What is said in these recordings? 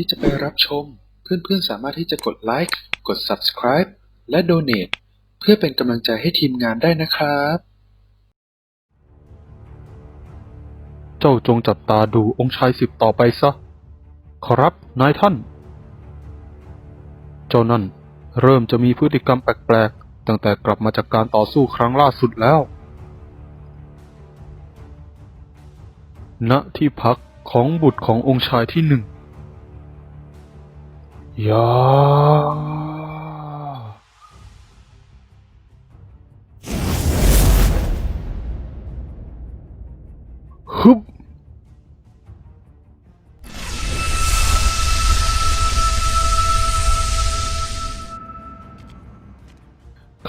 ที่จะไปรับชม เพื่อนๆ สามารถที่จะกดไลค์ กด subscribe และ donate เพื่อเป็นกำลังใจให้ทีมงานได้นะครับ เจ้าจงจับตาดูองค์ชายสิบต่อไปซะ ขอรับนายท่าน เจ้านั่นเริ่มจะมีพฤติกรรมแปลกๆ ตั้งแต่กลับมาจากการต่อสู้ครั้งล่าสุดแล้ว ณที่พักของบุตรขององค์ชายที่หนึ่ง ยาฮึบ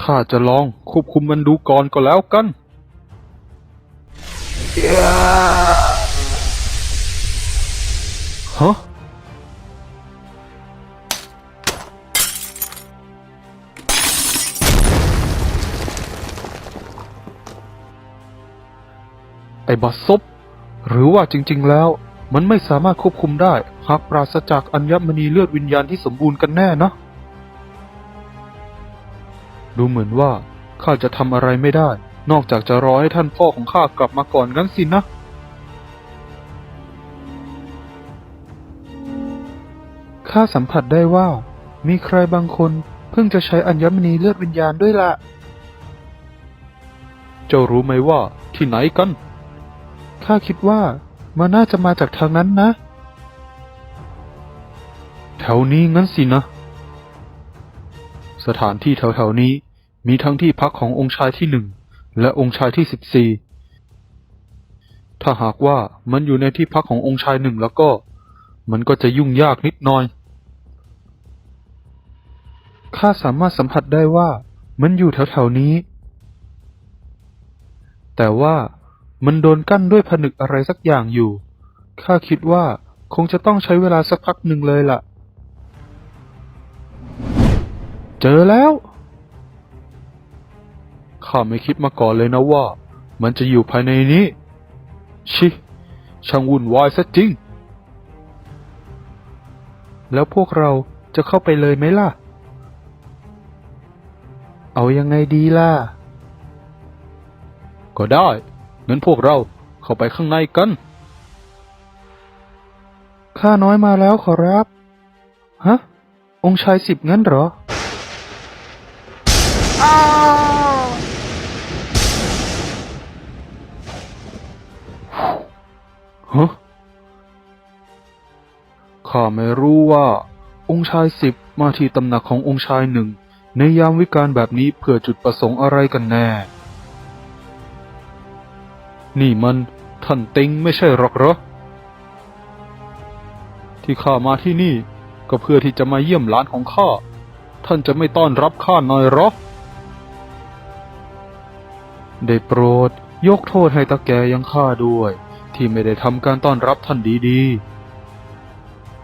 ข้าจะลองควบคุมมันดูก่อนก็แล้วกัน ฮะ อ้บัสซบหรือว่าจริง ๆ แล้ว มันไม่สามารถควบคุมได้หากปราศจากอัญมณีเลือดวิญญาณที่สมบูรณ์กันแน่นะดูเหมือนว่าข้าจะทำอะไรไม่ได้ นอกจากจะรอให้ท่านพ่อของข้ากลับมาก่อนงั้นสินะข้าสัมผัสได้ว่า มีใครบางคนเพิ่งจะใช้อัญมณีเลือดวิญญาณด้วยละ เจ้ารู้ไหมว่าที่ไหนกัน ข้าคิดว่ามันน่าจะมาจากทางนั้นนะ แถวนี้งั้นสินะ สถานที่แถวๆนี้มีทั้งที่พักขององค์ชายที่หนึ่งและองค์ชายที่สิบสี่ถ้าหากว่ามันอยู่ในที่พักขององค์ชายหนึ่งแล้วก็ มันก็จะยุ่งยากนิดหน่อย ข้าสามารถสัมผัสได้ว่ามันอยู่แถวๆนี้ แต่ว่า มันโดนกั้นด้วยผนึกอะไรสักอย่างอยู่ ข้าคิดว่าคงจะต้องใช้เวลาสักพักหนึ่งเลยล่ะ เจอแล้ว ข้าไม่คิดมาก่อนเลยนะว่า มันจะอยู่ภายในนี้ ชิ ช่างวุ่นวายซะจริง แล้วพวกเราจะเข้าไปเลยไหมล่ะ เอายังไงดีล่ะ ก็ได้ งั้นพวกเราเข้าไปข้างในกัน ข้าน้อยมาแล้วขอรับ ฮะ องค์ชายสิบงั้นเหรอ ฮะ ข้าไม่รู้ว่า องค์ชายสิบมาที่ตำหนักขององค์ชายหนึ่งในยามวิกาลแบบนี้เพื่อจุดประสงค์อะไรกันแน่ นี่มันท่านติงไม่ใช่หรอกเหรอ ที่ข้ามาที่นี่ก็เพื่อที่จะมาเยี่ยมหลานของข้า ท่านจะไม่ต้อนรับข้าหน่อยหรอ ได้โปรดยกโทษให้ตาแกยังข้าด้วย ที่ไม่ได้ทำการต้อนรับท่านดี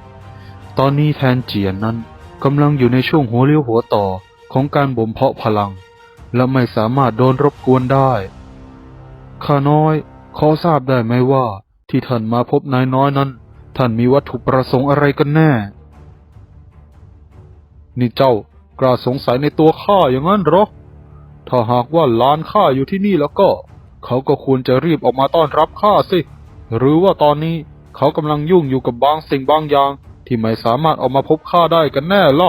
ๆ ตอนนี้แทนเจียนนั้นกำลังอยู่ในช่วงหัวเลี้ยวหัวต่อของการบ่มเพาะพลัง และไม่สามารถโดนรบกวนได้ ข้าน้อย ขอทราบได้ไหมว่า ที่ท่านมาพบนายน้อยนั้น ท่านมีวัตถุประสงค์อะไรกันแน่ นี่เจ้ากล้าสงสัยในตัวข้าอย่างนั้นหรอ ถ้าหากว่าหลานข้าอยู่ที่นี่แล้วก็ เขาก็ควรจะรีบออกมาต้อนรับข้าสิ หรือว่าตอนนี้เขากำลังยุ่งอยู่กับบางสิ่งบางอย่าง ที่ไม่สามารถออกมาพบข้าได้กันแน่ล่ะ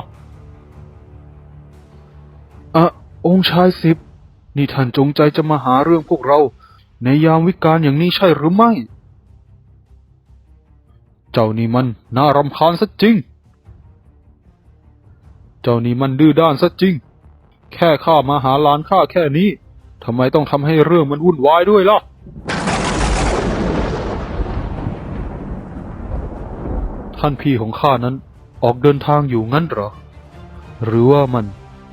อะองค์ชายสิบนี่ท่านจงใจจะมาหาเรื่องพวกเรา ในยามวิกาลอย่างนี้ใช่หรือไม่ เจ้านี่มันน่ารำคาญซะจริง เจ้านี่มันดื้อด้านซะจริง แค่ข้ามาหาหลานข้าแค่นี้ทำไมต้องทำให้เรื่องมันวุ่นวายด้วยล่ะ ท่านพี่ของข้านั้นออกเดินทางอยู่งั้นหรอ หรือว่ามัน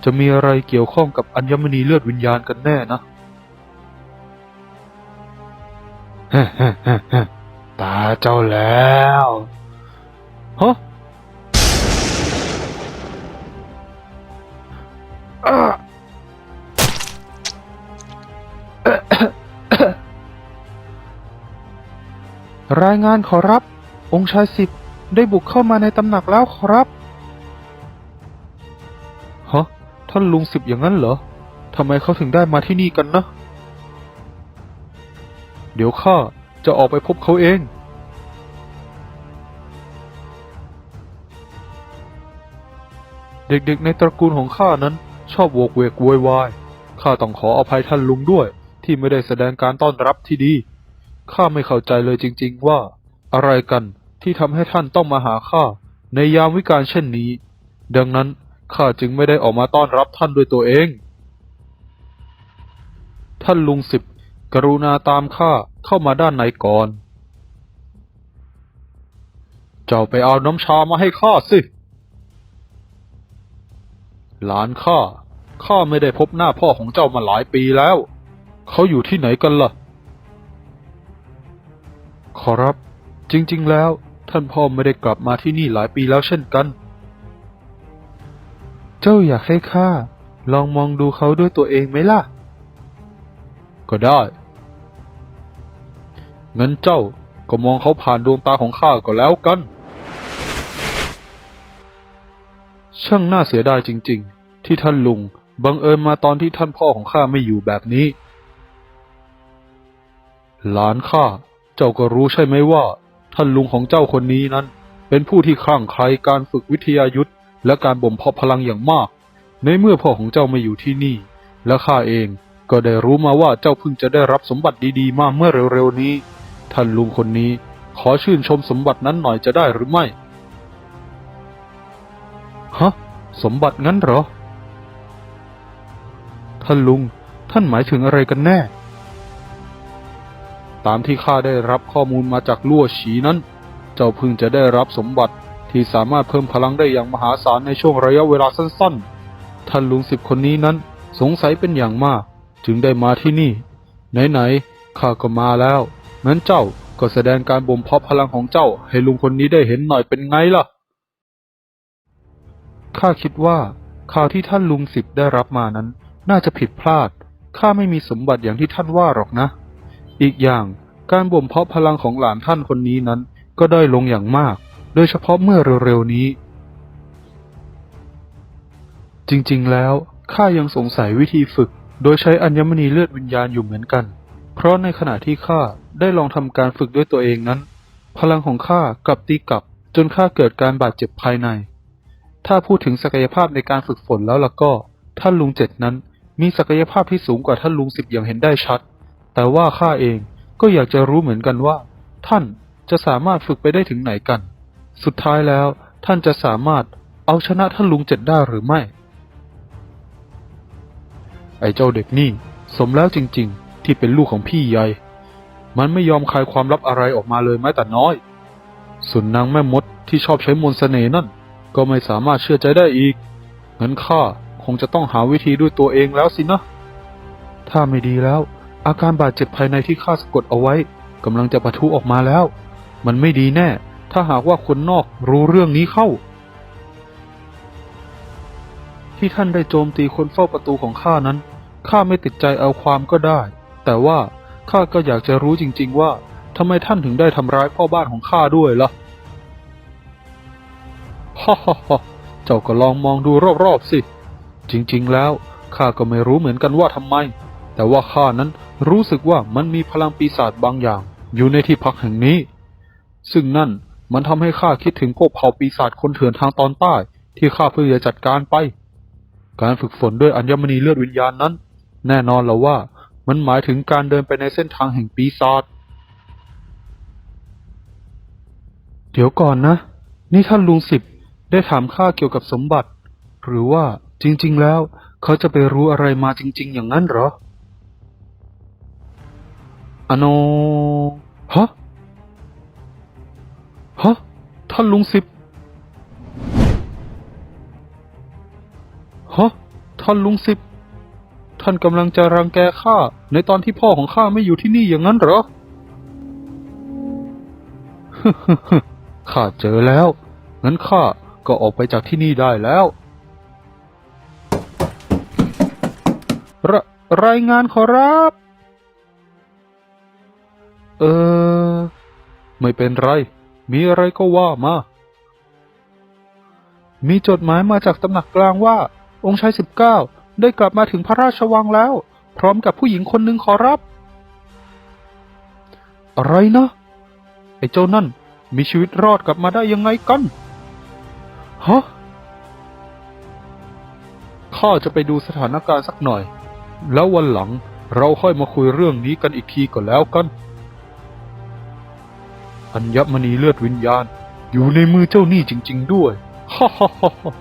จะมีอะไรเกี่ยวข้องกับอัญมณีเลือดวิญญาณกันแน่นะ ตาเจ้าแล้วฮะรายงานขอรับ องค์ชายสิบได้บุกเข้ามาในตำหนักแล้วครับฮะท่านลุงสิบอย่างนั้นเหรอทำไมเขาถึงได้มาที่นี่กันนะ เดี๋ยวข้าจะออกไปพบเขาเอง เด็กๆในตระกูลของข้านั้นชอบโวกเวกโวยวาย ข้าต้องขออภัยท่านลุงด้วย ที่ไม่ได้แสดงการต้อนรับที่ดี ข้าไม่เข้าใจเลยจริง ๆ ว่า อะไรกันที่ทำให้ท่านต้องมาหาข้าในยามวิกาลเช่นนี้ ดังนั้นข้าจึงไม่ได้ออกมาต้อนรับท่านด้วยตัวเอง ท่านลุงสิบ กรุณาตามข้าเข้ามาด้านในก่อน เจ้าไปเอาน้ำชามาให้ข้าสิ หลานข้า ข้าไม่ได้พบหน้าพ่อของเจ้ามาหลายปีแล้ว เขาอยู่ที่ไหนกันล่ะ ขอรับ จริง ๆ แล้วท่านพ่อไม่ได้กลับมาที่นี่หลายปีแล้วเช่นกัน เจ้าอยากให้ข้าลองมองดูเขาด้วยตัวเองไหมล่ะ ก็ได้ งั้นเจ้าก็มองเขาผ่านดวงตาของข้าก็แล้วกัน ช่างน่าเสียดายจริง ๆ ที่ท่านลุงบังเอิญมาตอนที่ท่านพ่อของข้าไม่อยู่แบบนี้ หลานข้าเจ้าก็รู้ใช่ไหมว่า ท่านลุงของเจ้าคนนี้นั้น เป็นผู้ที่คลั่งไคล้การฝึกวิทยายุทธและการบ่มเพาะพลังอย่างมาก ในเมื่อพ่อของเจ้าไม่อยู่ที่นี่ และข้าเองก็ได้รู้มาว่าเจ้าเพิ่งจะได้รับสมบัติดีๆ มาเมื่อเร็วๆนี้ ท่านลุงคนนี้ขอชื่นชมสมบัตินั้นหน่อยจะได้หรือไม่ ฮะ สมบัติงั้นเหรอ ท่านลุง ท่านหมายถึงอะไรกันแน่ ตามที่ข้าได้รับข้อมูลมาจากลั่วฉีนั้น เจ้าพิ่งจะได้รับสมบัติที่สามารถเพิ่มพลังได้อย่างมหาศาลในช่วงระยะเวลาสั้นๆ ท่านลุงสิบคนนี้นั้นสงสัยเป็นอย่างมาก จึงได้มาที่นี่ ไหนๆ ข้าก็มาแล้ว งั้นเจ้าก็แสดงการบ่มเพาะพลังของเจ้าให้ลุงคนนี้ได้เห็นหน่อยเป็นไงล่ะ ข้าคิดว่าข่าวที่ท่านลุงสิบได้รับมานั้น น่าจะผิดพลาด ข้าไม่มีสมบัติอย่างที่ท่านว่าหรอกนะ อีกอย่างการบ่มเพาะพลังของหลานท่านคนนี้นั้น ก็ได้อยลงอย่างมาก โดยเฉพาะเมื่อเร็วๆนี้ จริงๆแล้วข้ายังสงสัยวิธีฝึก โดยใช้อัญมณีเลือดวิญญาณอยู่เหมือนกัน เพราะในขณะที่ข้าได้ลองทำการฝึกด้วยตัวเองนั้น พลังของข้ากลับตีกลับ จนข้าเกิดการบาดเจ็บภายใน ถ้าพูดถึงศักยภาพในการฝึกฝนแล้วล่ะก็ ท่านลุงเจ็ดนั้น มีศักยภาพที่สูงกว่าท่านลุงสิบอย่างเห็นได้ชัด แต่ว่าข้าเองก็อยากจะรู้เหมือนกันว่า ท่านจะสามารถฝึกไปได้ถึงไหนกัน สุดท้ายแล้วท่านจะสามารถเอาชนะท่านลุงเจ็ดได้หรือไม่ ไอ้เจ้าเด็กนี่ สมแล้วจริง ๆ ที่เป็นลูกของพี่ใหญ่ มันไม่ยอมคลายความลับอะไรออกมาเลยแม้แต่น้อย ส่วนนางแม่มดที่ชอบใช้มนต์เสน่ห์นั่น ก็ไม่สามารถเชื่อใจได้อีก งั้นข้าคงจะต้องหาวิธีด้วยตัวเองแล้วสินะ ถ้าไม่ดีแล้ว อาการบาดเจ็บภายในที่ข้าสะกดเอาไว้กำลังจะปะทุออกมาแล้ว มันไม่ดีแน่ ถ้าหากว่าคนนอกรู้เรื่องนี้เข้า ที่ท่านได้โจมตีคนเฝ้าประตูของข้านั้นข้าไม่ติดใจเอาความก็ได้ แต่ว่าข้าก็อยากจะรู้จริง ๆ ว่าทำไมท่านถึงได้ทำร้ายพ่อบ้านของข้าด้วยล่ะฮ่าฮ่าฮ่าเจ้าก็ลองมองดูรอบๆสิ จริงๆแล้วข้าก็ไม่รู้เหมือนกันว่าทำไม แต่ว่าข้านั้นรู้สึกว่ามันมีพลังปีศาจบางอย่าง อยู่ในที่พักแห่งนี้ ซึ่งนั่นมันทำให้ข้าคิดถึงพวกเผ่าปีศาจคนเถื่อนทางตอนใต้ ที่ข้าเพิ่งจะจัดการไป การฝึกฝนด้วยอัญมณีเลือดวิญญาณนั้น แน่นอนแล้วว่า มันหมายถึงการเดินไปในเส้นทางแห่งปีศาจ เดี๋ยวก่อนนะ นี่ท่านลุงสิบได้ถามข้าเกี่ยวกับสมบัติ หรือว่าจริง ๆ แล้ว เขาจะไปรู้อะไรมาจริง ๆ อย่างนั้นเหรออโนฮะฮะท่านลุงสิบฮะท่านลุงสิบ ท่านกำลังจะรังแกข้าในตอนที่พ่อของข้าไม่อยู่ที่นี่อย่างนั้นเหรอ ข้าเจอแล้ว งั้นข้าก็ออกไปจากที่นี่ได้แล้วรรายงานขอรับ เออ ไม่เป็นไร มีอะไรก็ว่ามา มีจดหมายมาจากตำหนักกลางว่า องค์ชายสิบเก้า ได้กลับมาถึงพระราชวังแล้ว พร้อมกับผู้หญิงคนหนึ่งขอรับ อะไรนะไอ้เจ้านั่นมีชีวิตรอดกลับมาได้ยังไงกันฮะข้าจะไปดูสถานการณ์สักหน่อย แล้ววันหลังเราค่อยมาคุยเรื่องนี้กันอีกทีก็แล้วกัน อัญมณีเลือดวิญญาณ อยู่ในมือเจ้านี่จริง ๆ ด้วยฮ่าฮ่าฮ่าฮ่า